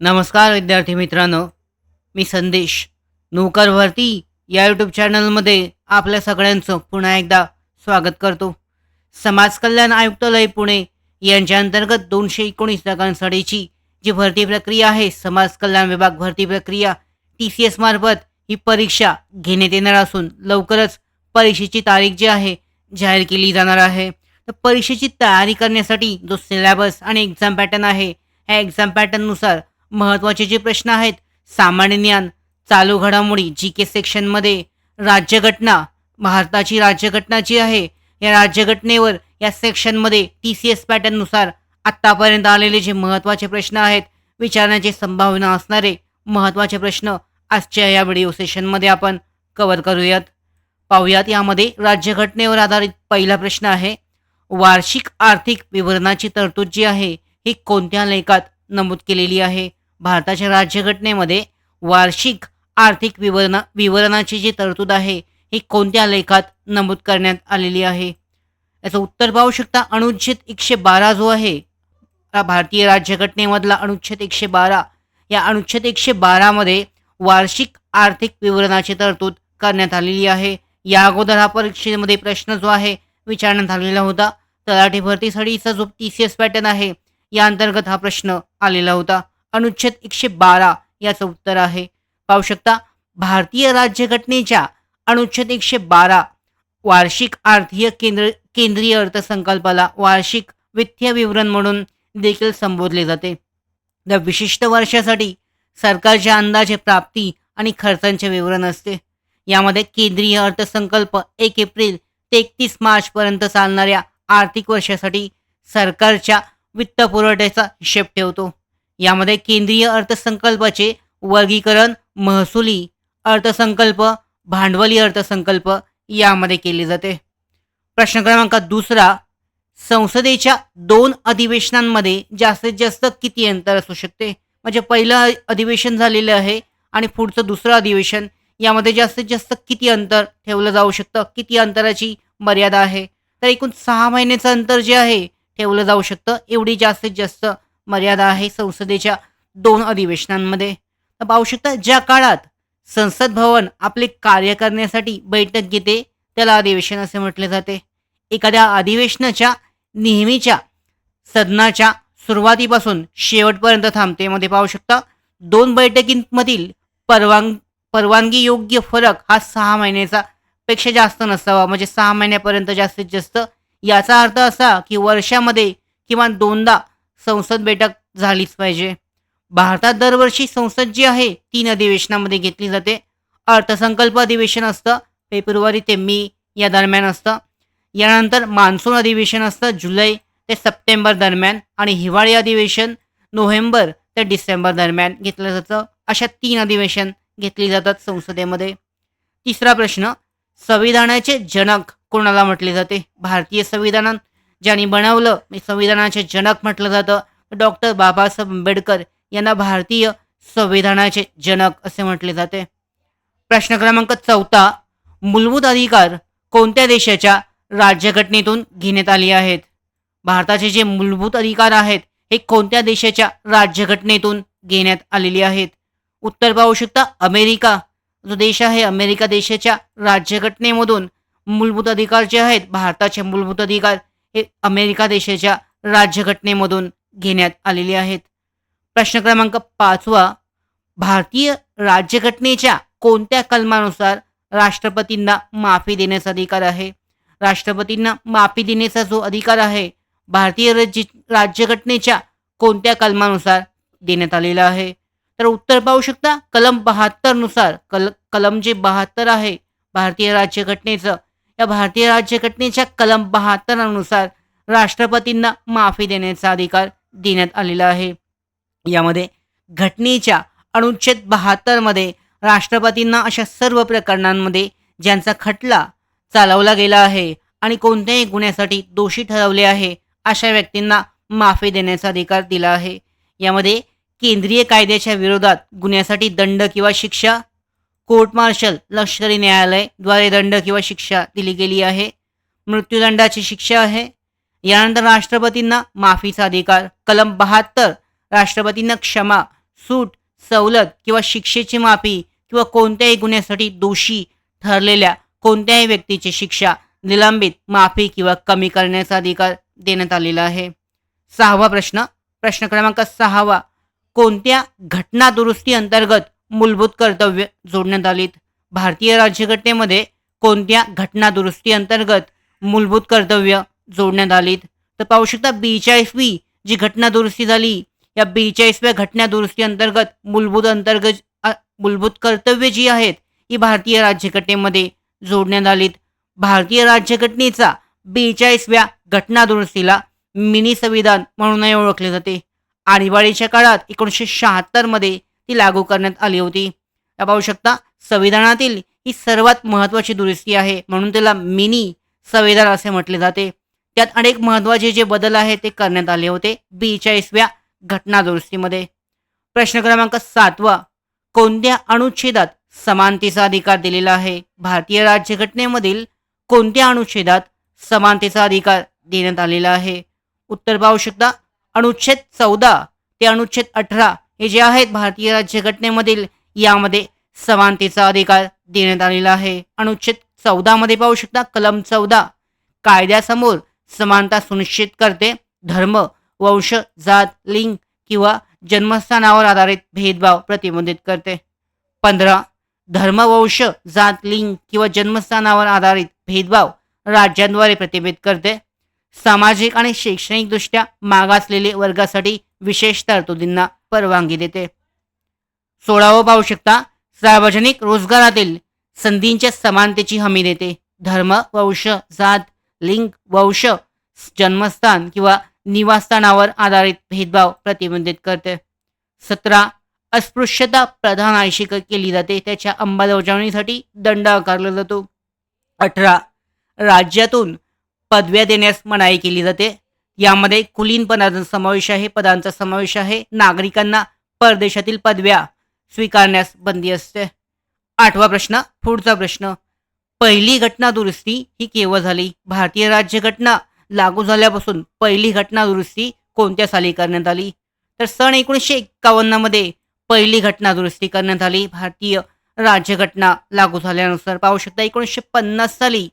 नमस्कार विद्यार्थी मित्रांनो. मी संदेश. नोकर भरती या यूट्यूब चॅनलमध्ये आपल्या सगळ्यांचं पुन्हा एकदा स्वागत करतो. समाज कल्याण आयुक्तालय पुणे यांच्या अंतर्गत दोनशे एकोणीस जागांसाठीची जी भरती प्रक्रिया आहे समाज कल्याण विभाग भरती प्रक्रिया टी सी एस मार्फत ही परीक्षा घेण्यात येणार असून लवकरच परीक्षेची तारीख जी आहे जाहीर केली जाणार आहे. तर परीक्षेची तयारी करण्यासाठी जो सिलेबस आणि एक्झाम पॅटर्न आहे ह्या एक्झाम पॅटर्ननुसार महत्त्वाचे जे प्रश्न आहेत सामान्य ज्ञान चालू घडामोडी जी के सेक्शनमध्ये राज्यघटना भारताची राज्यघटना जी आहे या राज्यघटनेवर या सेक्शनमध्ये टी सी एस पॅटर्ननुसार आत्तापर्यंत आलेले जे महत्त्वाचे प्रश्न आहेत विचारण्याची संभावना असणारे महत्त्वाचे प्रश्न आजच्या या व्हिडिओ सेशनमध्ये आपण कव्हर करूयात. पाहूयात यामध्ये राज्यघटनेवर आधारित पहिला प्रश्न आहे वार्षिक आर्थिक विवरणाची तरतूद जी आहे ही कोणत्या लेखात नमूद केलेली आहे? भारताच्या राज्यघटनेमध्ये वार्षिक आर्थिक विवरण विवरणाची जी तरतूद आहे ही कोणत्या लेखात नमूद करण्यात आलेली आहे? याचं उत्तर पाहू शकता अनुच्छेद एकशे बारा जो आहे हा भारतीय राज्यघटनेमधला अनुच्छेद एकशे बारा. या अनुच्छेद एकशे बारामध्ये वार्षिक आर्थिक विवरणाची तरतूद करण्यात आलेली आहे. या अगोदर हा परीक्षेमध्ये प्रश्न जो आहे विचारण्यात आलेला होता. तलाठी भरतीसाठीचा जो टी सी एस पॅटर्न आहे या अंतर्गत हा प्रश्न आलेला होता. अनुच्छेद एकशे बारा याचं उत्तर आहे. पाहू शकता भारतीय राज्यघटनेच्या अनुच्छेद एकशे बारा वार्षिक आर्थिक केंद्र केंद्रीय अर्थसंकल्पाला वार्षिक वित्तीय विवरण म्हणून देखील संबोधले जाते. त्या विशिष्ट वर्षासाठी सरकारच्या अंदाजे प्राप्ती आणि खर्चांचे विवरण असते. यामध्ये केंद्रीय अर्थसंकल्प एक एप्रिल ते एकतीस मार्चपर्यंत चालणाऱ्या आर्थिक वर्षासाठी सरकारच्या वित्तपुरवठ्याचा हिशेब ठेवतो. यामध्ये केंद्रीय अर्थसंकल्पाचे वर्गीकरण महसुली अर्थसंकल्प भांडवली अर्थसंकल्प यामध्ये केले जाते. प्रश्न क्रमांक दुसरा संसदेच्या दोन अधिवेशनांमध्ये जास्तीत जास्त किती अंतर असू शकते? म्हणजे पहिलं अधिवेशन झालेलं आहे आणि पुढचं दुसरं अधिवेशन. यामध्ये जास्तीत जास्त किती अंतर ठेवलं जाऊ शकतं? किती अंतराची मर्यादा आहे? तर एकूण सहा महिन्याचं अंतर जे आहे ठेवलं जाऊ शकतं. एवढी जास्तीत जास्त मर्यादा आहे संसदेच्या दोन अधिवेशनांमध्ये. तर पाहू शकता ज्या काळात संसद भवन आपले कार्य करण्यासाठी बैठक घेते त्याला अधिवेशन असे म्हटले जाते. एखाद्या अधिवेशनाच्या नेहमीच्या सदनाच्या सुरुवातीपासून शेवटपर्यंत थांबते. मध्ये पाहू शकता दोन बैठकींमधील परवान परवानगी योग्य फरक हा सहा महिन्याचा पेक्षा जास्त नसावा. म्हणजे सहा महिन्यापर्यंत जास्तीत जास्त. याचा अर्थ असा की वर्षामध्ये किमान दोनदा संसद बैठक झालीच पाहिजे. भारतात दरवर्षी संसद जी आहे तीन अधिवेशनामध्ये घेतली जाते. अर्थसंकल्प अधिवेशन असतं फेब्रुवारी ते मे या दरम्यान असतं. यानंतर मान्सून अधिवेशन असतं जुलै ते सप्टेंबर दरम्यान आणि हिवाळी अधिवेशन नोव्हेंबर ते डिसेंबर दरम्यान घेतलं जातं. अशा तीन अधिवेशन घेतली जातात संसदेमध्ये. तिसरा प्रश्न संविधानाचे जनक कोणाला म्हटले जाते? भारतीय संविधानात ज्यांनी बनवलं म्हणजे संविधानाचे जनक म्हटलं जातं. डॉक्टर बाबासाहेब आंबेडकर यांना भारतीय संविधानाचे जनक असे म्हटले जाते. प्रश्न क्रमांक चौथा मूलभूत अधिकार कोणत्या देशाच्या राज्यघटनेतून घेण्यात आले आहेत? भारताचे जे मूलभूत अधिकार आहेत हे कोणत्या देशाच्या राज्यघटनेतून घेण्यात आलेले आहेत? उत्तर पाहू शकता अमेरिका. जो देश आहे अमेरिका देशाच्या राज्यघटनेमधून मूलभूत अधिकार जे आहेत भारताचे मूलभूत अधिकार हे अमेरिका देशाच्या राज्यघटनेमधून घेण्यात आलेले आहेत. प्रश्न क्रमांक पाचवा भारतीय राज्यघटनेच्या कोणत्या कलमानुसार राष्ट्रपतींना माफी देण्याचा अधिकार आहे? राष्ट्रपतींना माफी देण्याचा जो अधिकार आहे भारतीय राज्य राज्यघटनेच्या कोणत्या कलमानुसार देण्यात आलेला आहे? तर उत्तर पाहू शकता कलम बहात्तरनुसार कल कलम जे बहात्तर आहे भारतीय राज्यघटनेचं या भारतीय राज्यघटनेच्या कलम बहात्तरानुसार राष्ट्रपतींना माफी देण्याचा अधिकार देण्यात आलेला आहे. यामध्ये घटनेच्या अनुच्छेद बहात्तरमध्ये राष्ट्रपतींना अशा सर्व प्रकरणांमध्ये ज्यांचा खटला चालवला गेला आहे आणि कोणत्याही गुन्ह्यासाठी दोषी ठरवले आहे अशा व्यक्तींना माफी देण्याचा अधिकार दिला आहे. यामध्ये केंद्रीय कायद्याच्या विरोधात गुन्ह्यासाठी दंड किंवा शिक्षा कोर्ट मार्शल लष्करी न्यायालयद्वारे दंड किंवा शिक्षा दिली गेली आहे. मृत्यूदंडाची शिक्षा आहे. यानंतर राष्ट्रपतींना माफीचा अधिकार कलम बहात्तर राष्ट्रपतींना क्षमा सूट सवलत किंवा शिक्षेची माफी किंवा कोणत्याही गुन्ह्यासाठी दोषी ठरलेल्या कोणत्याही व्यक्तीची शिक्षा निलंबित माफी किंवा कमी करण्याचा अधिकार देण्यात आलेला आहे. सहावा प्रश्न प्रश्न क्रमांक सहावा. कोणत्या घटना दुरुस्ती अंतर्गत मूलभूत कर्तव्य जोडण्यात आलीत. भारतीय राज्यघटनेमध्ये कोणत्या घटना दुरुस्ती अंतर्गत मूलभूत कर्तव्य जोडण्यात आलीत? तर पाहू शकता बेचाळीसवी जी घटना दुरुस्ती झाली या बेचाळीसव्या घटना दुरुस्ती अंतर्गत मूलभूत अंतर्गत मूलभूत कर्तव्य जी आहेत ही भारतीय राज्यघटनेमध्ये जोडण्यात आलीत. भारतीय राज्यघटनेचा बेचाळीसव्या घटना दुरुस्तीला मिनी संविधान म्हणूनही ओळखले जाते. आणीबाणीच्या काळात एकोणीसशे शहात्तरमध्ये ती लागू करण्यात आली होती. या पाहू शकता संविधानातील ही सर्वात महत्त्वाची दुरुस्ती आहे म्हणून त्याला मिनी संविधान असे म्हटले जाते. त्यात अनेक महत्त्वाचे जे बदल आहेत ते करण्यात आले होते बेचाळीसव्या घटना दुरुस्तीमध्ये. प्रश्न क्रमांक सातवा कोणत्या अनुच्छेदात समानतेचा अधिकार दिलेला आहे? भारतीय राज्यघटनेमधील कोणत्या अनुच्छेदात समानतेचा अधिकार देण्यात आलेला आहे? उत्तर पाहू शकता अनुच्छेद चौदा ते अनुच्छेद अठरा हे जे आहेत भारतीय राज्यघटनेमधील यामध्ये समानतेचा अधिकार देण्यात आलेला आहे. अनुच्छेद चौदामध्ये पाहू शकता कलम चौदा कायद्यासमोर समानता सुनिश्चित करते. धर्म वंश जात लिंग किंवा जन्मस्थानावर आधारित भेदभाव प्रतिबंधित करते. पंधरा धर्म वंश जात लिंग किंवा जन्मस्थानावर आधारित भेदभाव राज्यांद्वारे प्रतिबंधित करते. सामाजिक आणि शैक्षणिकदृष्ट्या मागासलेले वर्गासाठी विशेष तरतुदींना परवानगी देते. सोळावं पाहू शकता सार्वजनिक रोजगारातील संधींच्या समानतेची हमी देते. धर्म वंश जात लिंग वंश जन्मस्थान किंवा निवासस्थानावर आधारित भेदभाव प्रतिबंधित करते. सतरा अस्पृश्यता प्रधान आयशी केली जाते. त्याच्या अंमलबजावणीसाठी दंड आकारला जातो. अठरा राज्यातून पदव्या देण्यास मनाई केली जाते. यामध्ये कुलीन पदांचा समावेश आहे पदांचा समावेश आहे. नागरिकांना परदेशातील पदव्या स्वीकारण्यास बंदी असते. आठवा प्रश्न पुढचा प्रश्न. पहिली घटना दुरुस्ती ही केव्हा झाली? भारतीय राज्यघटना लागू झाल्यापासून पहिली घटना दुरुस्ती कोणत्या साली करण्यात आली? तर सन एकोणीसशे एक्कावन्नमध्ये पहिली घटना दुरुस्ती करण्यात आली. भारतीय राज्यघटना लागू झाल्यानुसार पाहू शकता एकोणीसशे पन्नास साली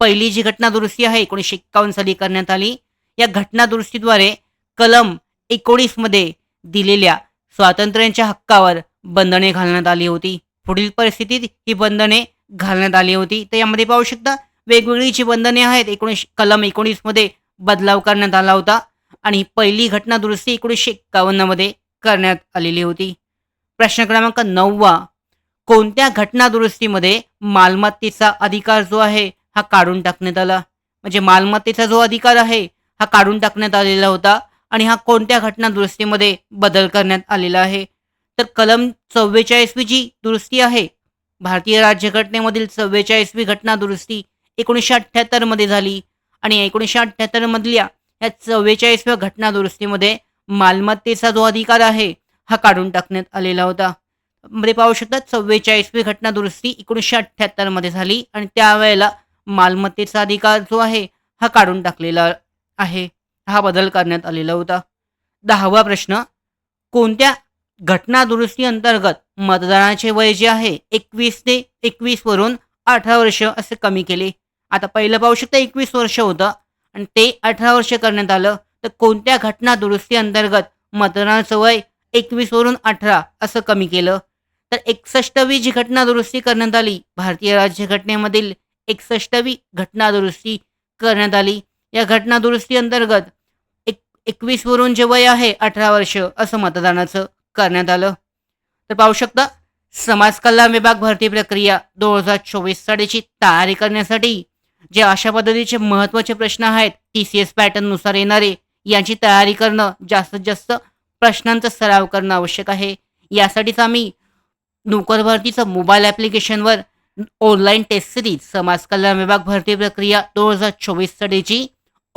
पहिली जी घटना दुरुस्ती आहे एकोणीसशे एक्कावन्न साली करण्यात आली. या घटनादुरुस्तीद्वारे कलम एकोणीसमध्ये दिलेल्या स्वातंत्र्यांच्या हक्कावर बंधने घालण्यात आली होती. पुढील परिस्थितीत ही बंधने घालण्यात आली होती. तर यामध्ये पाहू शकता वेगवेगळी जी बंधने आहेत एकोणीस कलम एकोणीसमध्ये बदलाव करण्यात आला होता आणि पहिली घटना दुरुस्ती एकोणीसशे एक्कावन्नमध्ये करण्यात आलेली होती. प्रश्न क्रमांक नववा कोणत्या घटना दुरुस्तीमध्ये मालमत्तेचा अधिकार जो आहे हा काढून टाकण्यात आला? म्हणजे मालमत्तेचा जो अधिकार आहे हा काढून टाकण्यात आलेला होता आणि हा कोणत्या घटना दुरुस्तीमध्ये बदल करण्यात आलेला आहे? तर कलम चव्वेचाळीसवी जी दुरुस्ती आहे भारतीय राज्यघटनेमधील चव्वेचाळीसवी घटना दुरुस्ती एकोणीसशे अठ्ठ्याहत्तरमध्ये झाली आणि एकोणीसशे अठ्ठ्याहत्तरमधल्या या चव्वेचाळीसव्या घटना दुरुस्तीमध्ये मालमत्तेचा जो अधिकार आहे हा काढून टाकण्यात आलेला होता. मध्ये पाहू शकता चव्वेचाळीसवी घटना दुरुस्ती एकोणीसशे अठ्ठ्याहत्तरमध्ये झाली आणि त्यावेळेला मालमत्तेचा अधिकार जो आहे हा काढून टाकलेला आहे. हा बदल करण्यात आलेला होता. दहावा प्रश्न. कोणत्या घटना दुरुस्ती अंतर्गत मतदानाचे वय जे आहे एकवीस ते एकवीस वरून अठरा वर्ष असे कमी केले? आता पहिलं पाहू शकता एकवीस वर्ष होतं आणि ते अठरा वर्ष करण्यात आलं. तर कोणत्या घटना दुरुस्ती अंतर्गत मतदानाचं वय एकवीस वरून अठरा असं कमी केलं? तर एकसष्टवी जी घटना दुरुस्ती करण्यात आली भारतीय राज्यघटनेमधील एकसष्टवी घटना दुरुस्ती करण्यात आली. या घटना दुरुस्ती अंतर्गत एक एकवीस वरून जे वय आहे अठरा वर्ष असं मतदानाचं करण्यात आलं. तर पाहू शकता समाज कल्याण विभाग भरती प्रक्रिया दोन हजार चोवीस साठीची तयारी करण्यासाठी जे अशा पद्धतीचे महत्त्वाचे प्रश्न आहेत टी सी एस पॅटर्ननुसार येणारे यांची तयारी करणं जास्तीत जास्त प्रश्नांचा सराव करणं आवश्यक आहे. यासाठीच आम्ही नोकर भरतीचं मोबाईल ॲप्लिकेशनवर ऑनलाईन टेस्ट सिरीज समाज कल्याण विभाग भरती प्रक्रिया दोन हजार चोवीस साठीची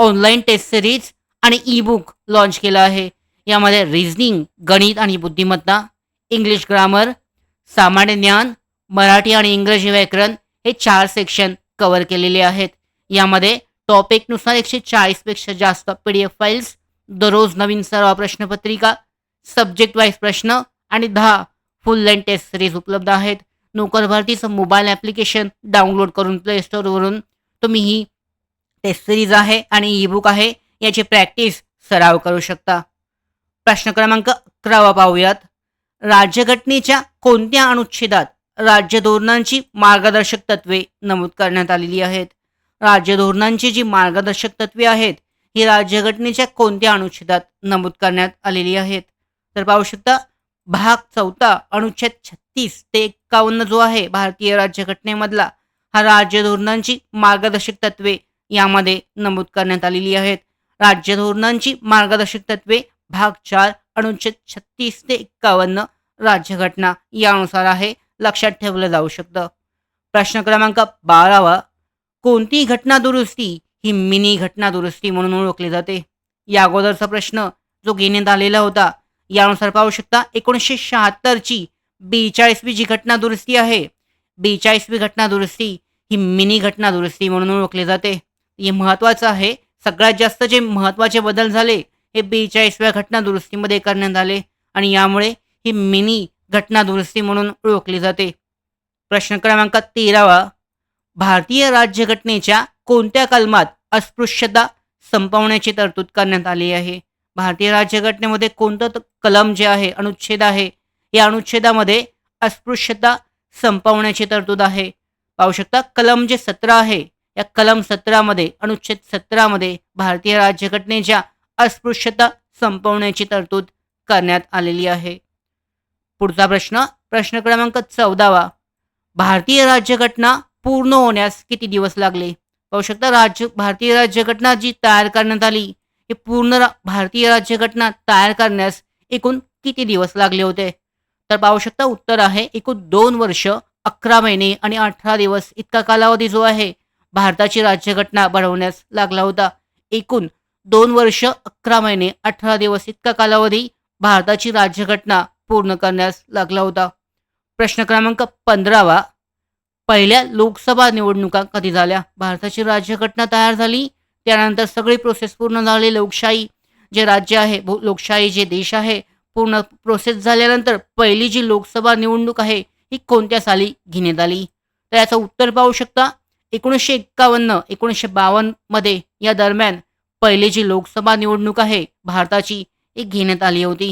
ऑनलाईन टेस्ट सिरीज आणि ई बुक लॉन्च केलं आहे. यामध्ये रिझनिंग गणित आणि बुद्धिमत्ता इंग्लिश ग्रामर सामान्य ज्ञान मराठी आणि इंग्रजी व्याकरण हे चार सेक्शन कव्हर केलेले आहेत. यामध्ये टॉपिकनुसार एकशे चाळीसपेक्षा जास्त पी डी एफ फाईल्स दररोज नवीन सराव प्रश्नपत्रिका सब्जेक्ट वाईज प्रश्न आणि दहा फुल लेंथ टेस्ट सिरीज उपलब्ध आहेत. नोकर भारतीचं मोबाईल ॲप्लिकेशन डाउनलोड करून प्ले स्टोरवरून तुम्ही ही टेस्ट सिरीज आहे आणि ई बुक आहे याची प्रॅक्टिस सराव करू शकता. प्रश्न क्रमांक अकरावा पाहूयात. राज्यघटनेच्या कोणत्या अनुच्छेदात राज्य धोरणांची मार्गदर्शक तत्वे नमूद करण्यात आलेली आहेत? राज्य धोरणांची जी मार्गदर्शक तत्वे आहेत ही राज्यघटनेच्या कोणत्या अनुच्छेदात नमूद करण्यात आलेली आहेत? तर पाहू शकता भाग चौथा अनुच्छेद छत्तीस ते एक्कावन्न जो आहे भारतीय राज्यघटनेमधला हा राज्य धोरणांची मार्गदर्शक तत्वे यामध्ये नमूद करण्यात आलेली आहेत. राज्य धोरणांची मार्गदर्शक तत्वे भाग चार अनुच्छेद छत्तीस ते एक्कावन्न राज्यघटना यानुसार आहे. लक्षात ठेवलं जाऊ शकतं. प्रश्न क्रमांक बारावा कोणती घटना दुरुस्ती ही मिनी घटना दुरुस्ती म्हणून ओळखली जाते? या अगोदरचा प्रश्न जो घेण्यात आलेला होता यानुसार पाहू शकता एकोणीसशे शहात्तरची बेचाळीसवी जी घटना दुरुस्ती आहे. बेचाळीसवी घटना दुरुस्ती ही मिनी घटना दुरुस्ती म्हणून ओळखली जाते. हे महत्त्वाचं आहे. सगळ्यात जास्त जे महत्त्वाचे बदल झाले हे बेचाळीसव्या घटना दुरुस्तीमध्ये करण्यात आले आणि यामुळे ही मिनी घटना दुरुस्ती म्हणून ओळखली जाते. प्रश्न क्रमांक तेरावा. भारतीय राज्यघटनेच्या कोणत्या कलमात अस्पृश्यता संपवण्याची तरतूद करण्यात आली आहे? भारतीय राज्यघटनेमध्ये कोणतं कलम जे आहे अनुच्छेद आहे या अनुच्छेदामध्ये अस्पृश्यता संपवण्याची तरतूद आहे. पाहू शकता कलम जे सतरा आहे या कलम सतरामध्ये अनुच्छेद सतरामध्ये भारतीय राज्यघटनेच्या अस्पृश्यता संपवण्याची तरतूद करण्यात आलेली आहे. पुढचा प्रश्न प्रश्न क्रमांक चौदावा. भारतीय राज्यघटना पूर्ण होण्यास किती दिवस लागले? पाहू शकता राज्य भारतीय राज्यघटना जी तयार करण्यात आली ही पूर्ण रा- भारतीय राज्यघटना तयार करण्यास एकूण किती दिवस लागले होते? तर पाहू शकता उत्तर आहे एकूण दोन वर्ष अकरा महिने आणि अठरा दिवस इतका कालावधी जो आहे भारताची राज्यघटना बनवण्यास लागला होता. एकूण दोन वर्ष अकरा महिने अठरा दिवस इतका कालावधी भारताची राज्यघटना पूर्ण करण्यास लागला होता. प्रश्न क्रमांक पंधरावा. पहिल्या लोकसभा निवडणुका कधी झाल्या? भारताची राज्यघटना तयार झाली त्यानंतर सगळी प्रोसेस पूर्ण झाली. लोकशाही जे राज्य आहे भो- लोकशाही जे देश आहे पूर्ण प्रोसेस झाल्यानंतर पहिली जी लोकसभा निवडणूक आहे ही कोणत्या साली घेण्यात आली? तर याचं उत्तर पाहू शकता एकोणीसशे एक्कावन्न एकोणीसशे बावन्नमध्ये या दरम्यान पहिली जी लोकसभा निवडणूक आहे भारताची एक घेण्यात आली होती.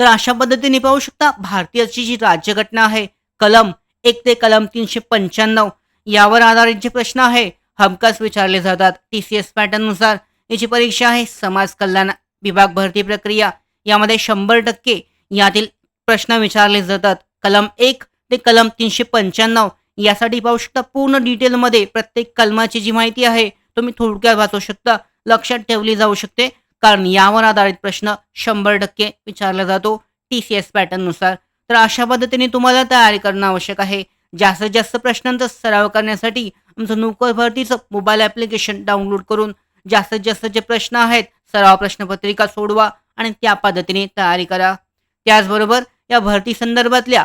तर अशा पद्धतीने पाहू शकता भारतीयाची जी राज्यघटना आहे कलम एक ते कलम तीनशे पंच्याण्णव यावर आधारित जे प्रश्न आहे हमखास विचारले जातात. टी सी एस पॅटर्ननुसार याची परीक्षा आहे समाज कल्याण विभाग भरती प्रक्रिया. यामध्ये शंभर टक्के यातील प्रश्न विचारले जातात. कलम एक ते कलम तीनशे पंच्याण्णव यासाठी पाहू शकता पूर्ण डिटेलमध्ये प्रत्येक कलमाची जी माहिती आहे तुम्ही थोडक्यात वाचू शकता. लक्षात ठेवली जाऊ शकते कारण यावर आधारित प्रश्न शंभर टक्के विचारला जातो टी सी एस पॅटर्ननुसार तर अशा पद्धतीने तुम्हाला तयारी करणं आवश्यक आहे. जास्तीत जास्त प्रश्नांचा सराव करण्यासाठी आमचं नोकर भरतीचं मोबाईल ॲप्लिकेशन डाउनलोड करून जास्तीत जास्त जे प्रश्न आहेत सराव प्रश्नपत्रिका सोडवा आणि त्या पद्धतीने तयारी करा. त्याचबरोबर या भरती संदर्भातल्या